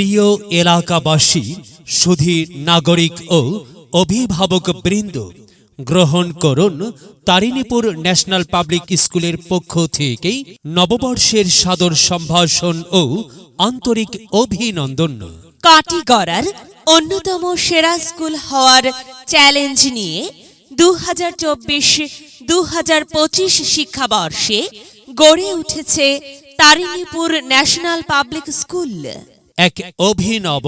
প্রিয় এলাকাবাসী, সুধী নাগরিক ও অভিভাবক বৃন্দ, গ্রহণ করুন তারিণীপুর ন্যাশনাল পাবলিক স্কুলের পক্ষ থেকে নববর্ষের সাদর সম্ভাষণ ও আন্তরিক অভিনন্দন। কাটিগড়ার অন্যতম সেরা স্কুল হওয়ার চ্যালেঞ্জ নিয়ে দু হাজার চব্বিশ দু হাজার পঁচিশ শিক্ষাবর্ষে গড়ে উঠেছে তারিণীপুর ন্যাশনাল পাবলিক স্কুল। এক অভিনব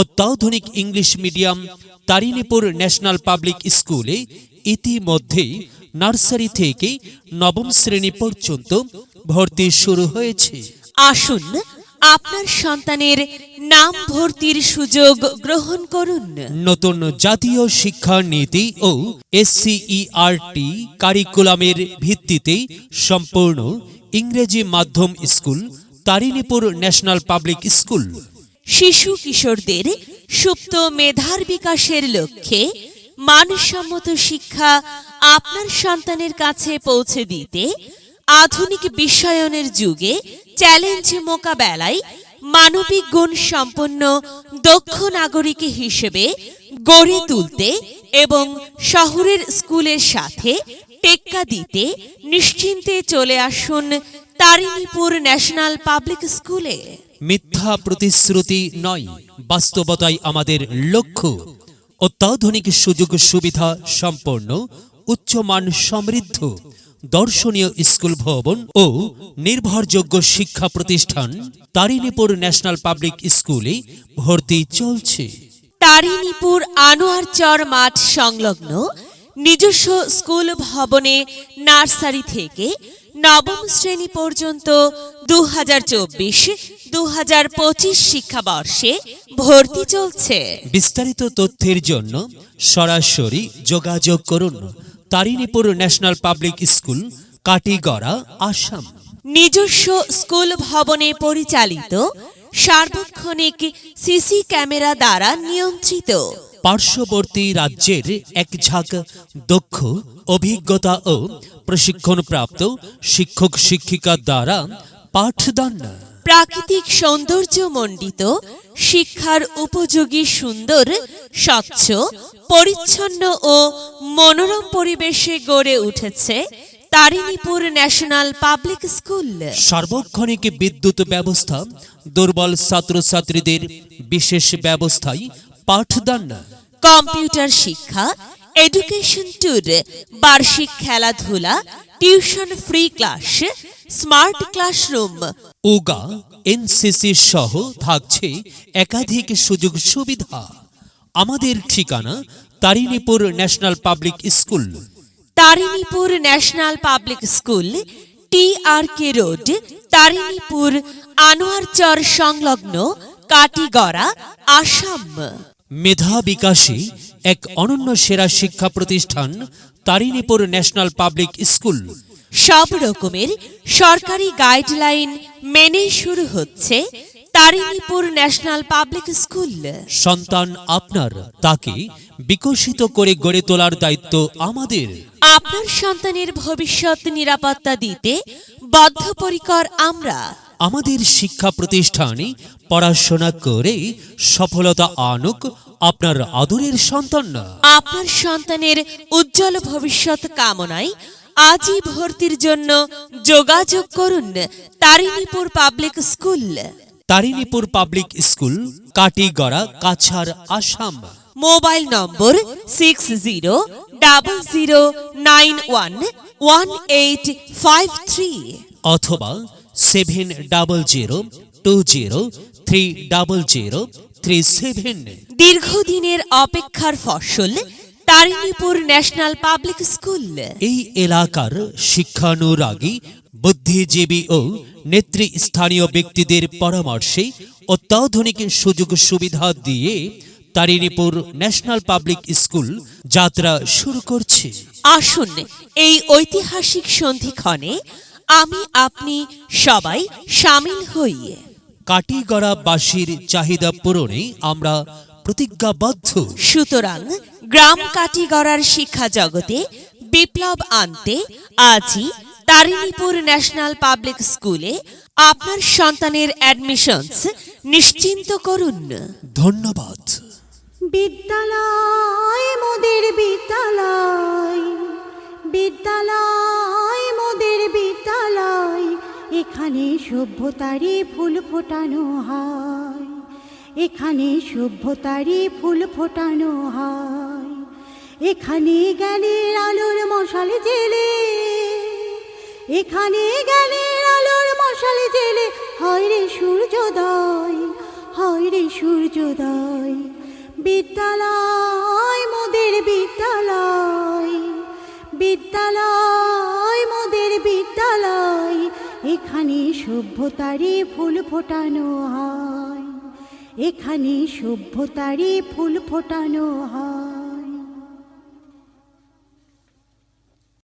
অত্যাধুনিক English medium Tarinipur national public স্কুলে ইতিমধ্যেই নার্সারি থেকে নবম শ্রেণি পর্যন্ত ভর্তি শুরু হয়েছে। আসুন আপনার সন্তানের নাম ভর্তির সুযোগ গ্রহণ করুন। নতুন জাতীয় শিক্ষা নীতি ও এসসিইআরটি কারিকুলামের ভিত্তিতে সম্পূর্ণ ইংরেজি মাধ্যম school Tarinipur national public school. শিশু কিশোরদের সুপ্ত মেধার বিকাশের লক্ষ্যে মানসম্মত শিক্ষা আপনার সন্তানের কাছে পৌঁছে দিতে আধুনিক বিশ্বায়নের যুগে চ্যালেঞ্জ মোকাবেলায় মানবিক গুণ সম্পন্ন দক্ষ নাগরিক হিসেবে গড়ে তুলতে এবং শহরের স্কুলের সাথে টেক্কা দিতে নিশ্চিন্তে চলে আসুন তারিণীপুর ন্যাশনাল পাবলিক স্কুলে। মিথ্যা প্রতিশ্রুতি নয় বাস্তবতাই আমাদের লক্ষ্য। অত্যাধুনিক সুযোগ সুবিধা সম্পন্ন উচ্চমান সমৃদ্ধ দর্শনীয় স্কুল ভবন ও নির্ভরযোগ্য শিক্ষা প্রতিষ্ঠান তারিণীপুর ন্যাশনাল পাবলিক স্কুলে ভর্তি চলছে। তারিণীপুর আনোয়ারচর মাঠ সংলগ্ন নিজস্ব স্কুল ভবনে নার্সারি থেকে নবম শ্রেণি পর্যন্ত দু হাজার চব্বিশ দু হাজার পঁচিশ শিক্ষাবর্ষে ভর্তি চলছে। বিস্তারিত তথ্যের জন্য সরাসরি যোগাযোগ করুন Tarinipur national public school Katigorah Assam. নিজস্ব স্কুল ভবনে পরিচালিত সার্বক্ষণিক সিসি ক্যামেরা দ্বারা নিয়ন্ত্রিত। পার্শ্ববর্তী রাজ্যের এক ঝাঁক দক্ষ অভিজ্ঞতা ও প্রশিক্ষণপ্রাপ্ত শিক্ষক শিক্ষিকা দ্বারা পাঠদান। প্রাকৃতিক সৌন্দর্য মণ্ডিত শিক্ষার উপযোগী সুন্দর স্বচ্ছ পরিচ্ছন্ন ও মনোরম পরিবেশে গড়ে উঠেছে তারিণীপুর ন্যাশনাল পাবলিক স্কুল। সার্বক্ষণিক বিদ্যুৎ ব্যবস্থা দুর্বল ছাত্রছাত্রীদের বিশেষ ব্যবস্থায় পাঠদান। কম্পিউটার শিক্ষা এডুকেশন ট্যুর বার্ষিক খেলাধুলা tuition free class smart classroom উগা NCC সহ থাকছে একাধিক সুযোগ সুবিধা। আমাদের ঠিকানা Tarinipur national public school. Tarinipur national public school T R K road Tarinipur Anwarchar সংলগ্ন কাটিগড়া আসাম। মেধা বিকাশে এক অনন্য সেরা শিক্ষা প্রতিষ্ঠান তারিণীপুর ন্যাশনাল পাবলিক স্কুল। সব রকমের সরকারি গাইডলাইন মেনেই শুরু হচ্ছে তারিণীপুর ন্যাশনাল পাবলিক স্কুল। সন্তান আপনার তাকে বিকশিত করে গড়ে তোলার দায়িত্ব আমাদের। আপনার সন্তানের ভবিষ্যৎ নিরাপত্তা দিতে বদ্ধপরিকর আমরা। আমাদের শিক্ষা প্রতিষ্ঠানে পড়াশোনা করে সফলতা আনুক আপনার আদরের সন্তান আপনার সন্তানের উজ্জ্বল ভবিষ্যৎ কামনায় আজই ভর্তির জন্য যোগাযোগ করুন Tarinipur public school. Tarinipur public school Katigorah Cachar Assam. Mobile number six zero double zero nine one one eight five three অথবা seven double zero two zero three double zero three seven দীর্ঘদিনের অপেক্ষার ফসল Tarinipur national public school. এই এলাকার শিক্ষানুরাগী বুদ্ধিজীবী ও নেতৃস্থানীয় ব্যক্তিদের পরামর্শে অত্যাধুনিক সুযোগ সুবিধা দিয়ে তারিণীপুর ন্যাশনাল পাবলিক স্কুল যাত্রা শুরু করছে। আসুন এই ঐতিহাসিক সন্ধিক্ষণে আমি আপনি সবাই সামিল হই কাটিগড়াবাসীর চাহিদা পূরণে আমরা প্রতিজ্ঞাবদ্ধ। সুতরাং গ্রাম কাটিগড়ার শিক্ষা জগতে বিপ্লব আনতে আজই তারিণীপুর ন্যাশনাল পাবলিক স্কুলে আপনার সন্তানের অ্যাডমিশনস নিশ্চিন্ত করুন। ধন্যবাদ। বিদ্যালয় মোদের বিদ্যালয় বিদ্যালয় বিদ্যালয় এখানে সভ্যতারই ফুল ফোটানো হয়। এখানে সভ্যতারই ফুল ফোটানো হয়। এখানে জ্ঞানের আলোর মশাল জেলে, এখানে জ্ঞানের আলোর মশাল জেলে। হয় রে সূর্যোদয়, হয় রে সূর্যোদয়, বিদ্যালয় মোদের বিদ্যালয় বিদ্যালয় মোদের বিদ্যালয় এখানে সভ্যতারে ফুল ফোটানো হয়। এখানে সভ্যতারে ফুল ফোটানো হয়।